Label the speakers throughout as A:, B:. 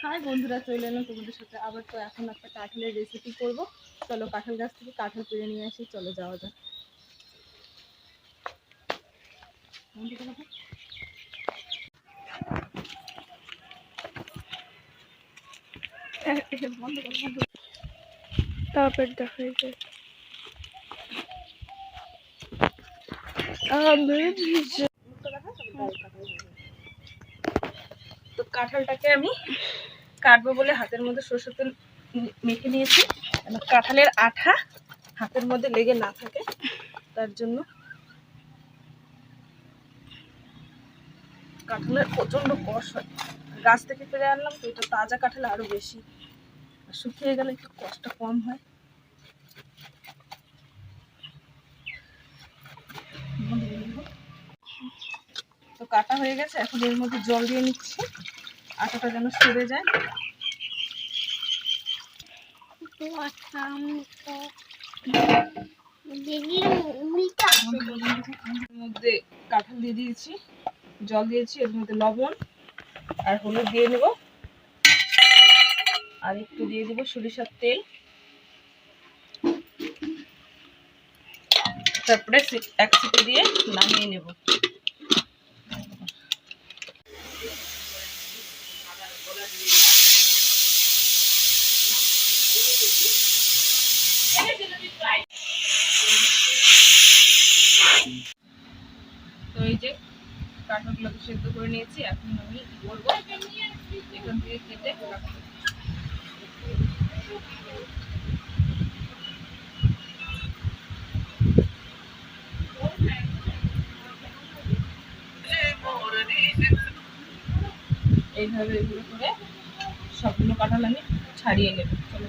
A: High বন্ধুরা চলে এলাম তোমাদের সাথে আবার তো এখন একটা কাঁঠালের রেসিপি করব। চলো কাঁঠাল গাছ থেকে কাঁঠাল পেরে নিয়ে আসি, চলো যাওয়া যাক। দেখো।
B: তারপর দেখাই যায়
A: তো কাঁঠালটাকে আমি কাটবো বলে হাতের মধ্যে সরষের তেল মেখে নিয়েছি। কাঁঠালের আঠা হাতের মধ্যে লেগে না থাকে, তার জন্য কাঁঠালের প্রচণ্ড কষ হয়। গাছ থেকে পেরে আনলাম তো এটা তাজা কাঁঠাল আরও বেশি। শুকিয়ে গেলে একটু কষ্ট কম হয়। তো কাটা হয়ে গেছে, এখন এর মধ্যে জল দিয়ে নিচ্ছি। আটাটা যেন সরে যায়। মধ্যে কাঁঠাল দিয়ে দিয়েছি জল দিয়েছি এর মধ্যে লবণ আর হলুদ দিয়ে নেব আর একটু দিয়ে দেবো সরিষার তেল। তারপরে এক সিটি দিয়ে নামিয়ে নেব। তো এই যে কাঁঠালগুলোকে সেদ্ধ করে নিয়েছি, এখন আমি করব এখান থেকে কেটে এইভাবে এগুলো করে সবগুলো কাঁঠাল আমি ছাড়িয়ে নেব। চলো।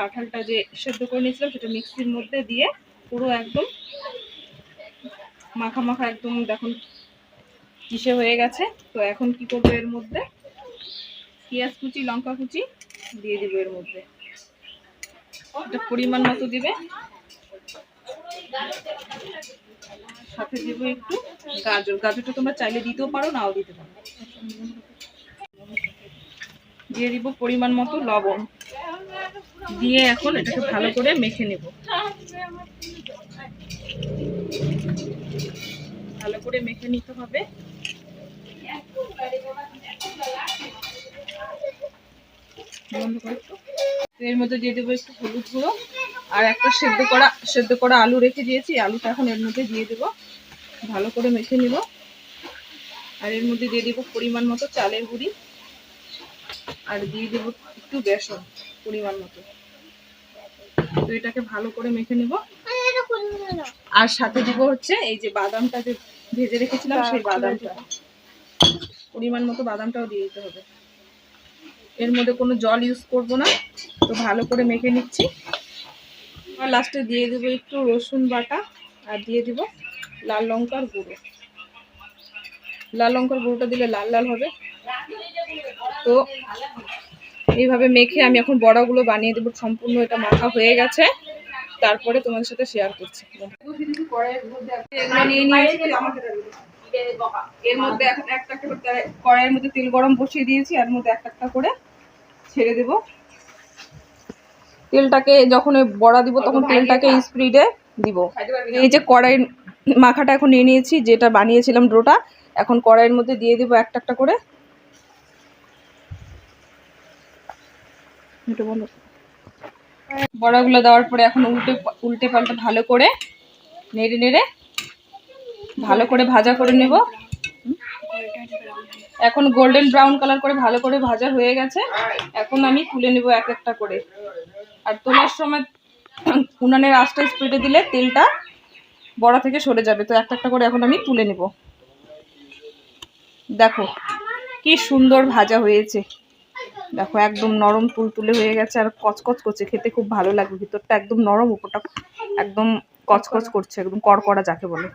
A: কাঁঠালটা যে সেদ্ধ করে নিয়েছিলাম সেটা মিক্সির মধ্যে দিয়ে পুরো একদম মাখা মাখা একদম দেখুন কিসে হয়ে গেছে। তো এখন কি করব এর মধ্যে? পেঁয়াজ কুচি, লঙ্কা কুচি দিয়ে দিব এর মধ্যে। এটা পরিমাণ মতো দিবে। সাথে দিব একটু গাজর। গাজরটা তোমরা চাইলে দিতেও পারো, নাও দিতে পারো। দিয়ে দিব পরিমাণ মতো লবণ। দিয়ে এখন এটাকে ভালো করে মেখে নেব। ভালো করে মেখে নিতে হবে। এর মধ্যে দিয়ে দেবো একটু হলুদ গুঁড়ো। আর একটা সেদ্ধ করা সেদ্ধ করা আলু রেখে দিয়েছি। আলুটা এখন এর মধ্যে দিয়ে দেবো। ভালো করে মেখে নিব। আর এর মধ্যে দিয়ে দেবো পরিমাণ মতো চালের গুঁড়ি। আর দিয়ে দেবো একটু বেসন, পরিমাণ মতো। তো এটাকে ভালো করে মেখে নিব। আর সাথে দিব হচ্ছে এই যে বাদামটা যে ভেজে রেখেছিলাম সেই বাদামটা। পরিমাণ মতো বাদামটাও দিয়ে দিতে হবে। এর মধ্যে কোনো জল ইউজ করব না। তো ভালো করে মেখে নিচ্ছি। আর লাস্টে দিয়ে দেবো একটু রসুন বাটা আর দিয়ে দিব লাল লঙ্কার গুঁড়ো। লাল লঙ্কার গুঁড়োটা দিলে লাল লাল হবে। তো এইভাবে মেখে আমি এখন বড়াগুলো বানিয়ে দেবো। সম্পূর্ণ এটা মাখা হয়ে গেছে। তারপরে তোমাদের সাথে শেয়ার করছি। এগুলো নিয়ে নিয়েছি এর মধ্যে এখন একটা একটা করে কড়াইয়ের মধ্যে তেল গরম বসিয়ে দিয়েছি এর মধ্যে একটা একটা করে ছেড়ে দেব। তেলটাকে যখন বড়া দিব তখন তেলটাকে স্প্রিডে দিব। এই যে কড়াই মাখাটা এখন নিয়ে নিয়েছি যেটা বানিয়েছিলাম ডোটা এখন কড়াইয়ের মধ্যে দিয়ে দিব একটা একটা করে এটা বন্ধ। বড়াগুলো দেওয়ার পরে এখন উল্টে উল্টে পাল্টে ভালো করে নেড়ে নেড়ে ভালো করে ভাজা করে নেব। এখন গোল্ডেন ব্রাউন কালার করে ভালো করে ভাজা হয়ে গেছে। এখন আমি তুলে নেব এক একটা করে। আর তোলার সময় উনানের আঁচটা স্পিডে দিলে তেলটা বড়া থেকে সরে যাবে। তো একটা একটা করে এখন আমি তুলে নেব। দেখো, কি সুন্দর ভাজা হয়েছে। দেখো, একদম নরম তুলতুলে হয়ে গেছে আর কচকচ করছে, খেতে খুব ভালো লাগবে, ভিতরটা একদম নরম, উপরটা একদম কচকচ করছে, একদম কড়কড়া যাকে বলে।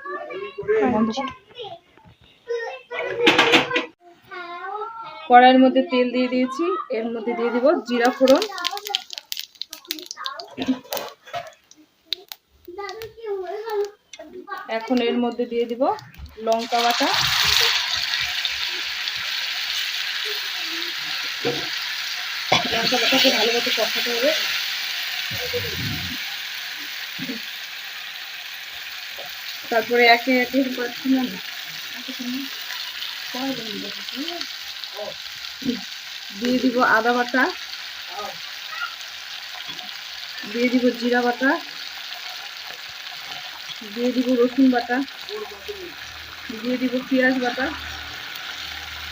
A: কড়াইয়ের মধ্যে তেল দিয়ে দিয়েছি, এর মধ্যে দিয়ে দিব জিরা ফোড়ন। এখন এর মধ্যে দিয়ে দিব লঙ্কা বাটা। বাটাকে ভালো মতো কষাতে হবে। তারপরে একে একে পাচ্ছি দিয়ে দিব আদা বাটা। দিয়ে দিব জিরা বাটা। দিয়ে দিব রসুন বাটা। দিয়ে দিব পেঁয়াজ বাটা।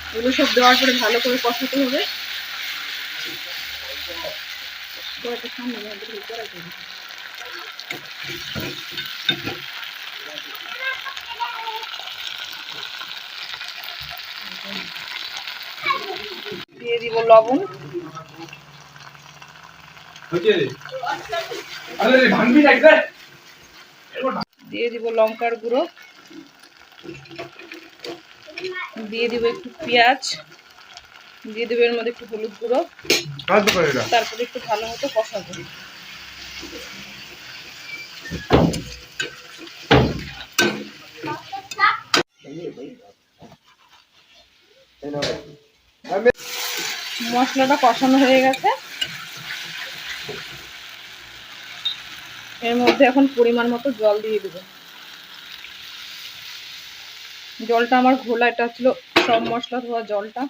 A: এগুলো সব দেওয়ার পরে ভালো করে কষাতে হবে। দিয়ে দিব লবণ। দিয়ে দিব লঙ্কার গুঁড়ো। দিয়ে দিব একটু পেঁয়াজ। দিয়ে দেবো এর মধ্যে একটু হলুদ গুঁড়ো। তারপরে একটু ভালো মতো কষাবো মশলাটা কষানো হয়ে গেছে। এর মধ্যে এখন পরিমাণ মতো জল দিয়ে দেবো। জলটা আমার ঘোলা এটা ছিল সব মশলা ধোয়া জলটা।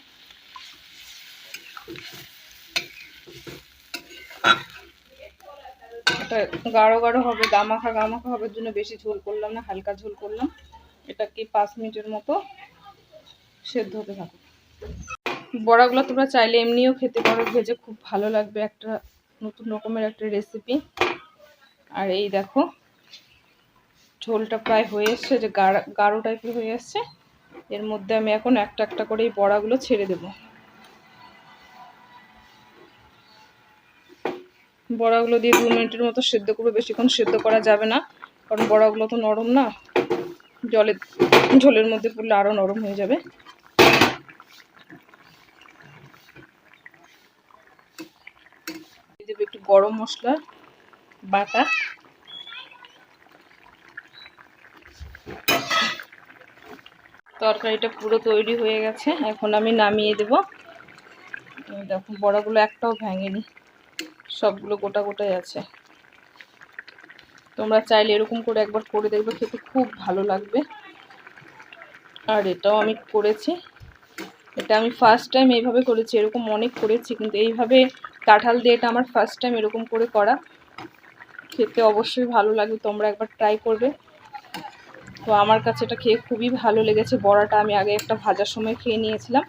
A: এটা গাঢ় গাঢ় হবে, গামাখা গামাখা হবার জন্য বেশি ঝোল করলাম না, হালকা ঝোল করলাম। এটাকে পাঁচ মিনিটের মতো সেদ্ধ হতে থাকুক। বড়াগুলো তোমরা চাইলে এমনিও খেতে পারো, ভেজে খুব ভালো লাগবে একটা নতুন রকমের একটা রেসিপি আর এই দেখো, ঝোলটা প্রায় হয়ে এসছে, যে গাঢ় গাঢ় টাইপের হয়ে এসছে। এর মধ্যে আমি এখন একটা একটা করে এই বড়াগুলো ছেড়ে দেব। বড়াগুলো দিয়ে দু মিনিটের মতো সেদ্ধ করব, বেশিক্ষণ সেদ্ধ করা যাবে না, কারণ বড়াগুলো তো নরম না জলে ঝোলের মধ্যে পড়লে আরও নরম হয়ে যাবে। একটু গরম মশলা, বাটা। তরকারিটা পুরো তৈরি হয়ে গেছে, এখন আমি নামিয়ে দেব। দেখো, বড়াগুলো একটাও ভাঙেনি। সবগুলো গোটা গোটাই আছে। তোমরা চাইলে এরকম করে একবার করে দেখবে, খেতে খুব ভালো লাগবে। আর এটাও আমি করেছি। এটা আমি ফার্স্ট টাইম এইভাবে করেছি, এরকম অনেক করেছি, কিন্তু এইভাবে কাঁঠাল দিয়ে এটা আমার ফার্স্ট টাইম এরকম করে করা। খেতে অবশ্যই ভালো লাগবে, তোমরা একবার ট্রাই করবে। তো আমার কাছে এটা খেয়ে খুবই ভালো লেগেছে, বড়াটা আমি আগে একটা ভাজার সময় খেয়ে নিয়েছিলাম।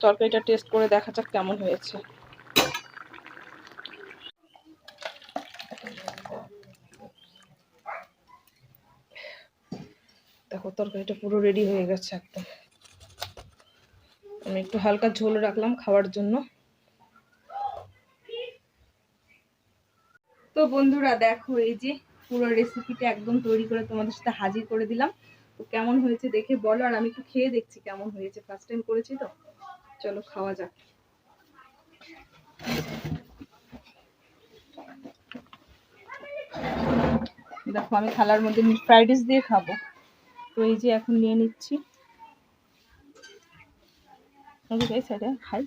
A: তরকারিটা টেস্ট করে দেখা যাক কেমন হয়েছে। দেখো, তরকারিটা পুরো রেডি হয়ে গেছে একদম। আমি একটু হালকা ঝোল রাখলাম খাওয়ার জন্য। তো বন্ধুরা, দেখো, এই যে পুরো রেসিপিটা একদম তৈরি করে তোমাদের সাথে হাজির করে দিলাম। তো কেমন হয়েছে দেখে বলো, আর আমি একটু খেয়ে দেখছি কেমন হয়েছে। ফার্স্ট টাইম করেছি তো। চলো, খাওয়া যাক। দেখো, আমি থালার মধ্যে ফ্রাইড রাইস দিয়ে খাব। তো এই যে এখন নিয়ে নিচ্ছি খাই।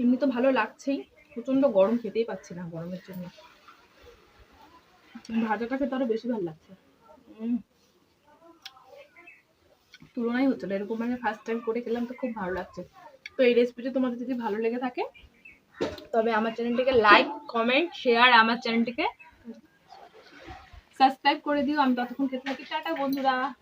A: এমনি তো ভালো লাগছেই প্রচণ্ড গরম, খেতেই পাচ্ছি না গরমের জন্য ভাজাটা খেতে আরও বেশি ভালো লাগছে। তুলনাই হচ্ছে না। এরকম মানে ফার্স্ট টাইম করে খেলাম তো খুব ভালো লাগছে। তো এই রেসিপিটা তোমাদের যদি ভালো লেগে থাকে, তবে আমার চ্যানেলটিকে লাইক কমেন্ট শেয়ার আমার চ্যানেলটিকে সাবস্ক্রাইব করে দিও। আমি ততক্ষণ খেতে থাকি। টাটা বন্ধুরা।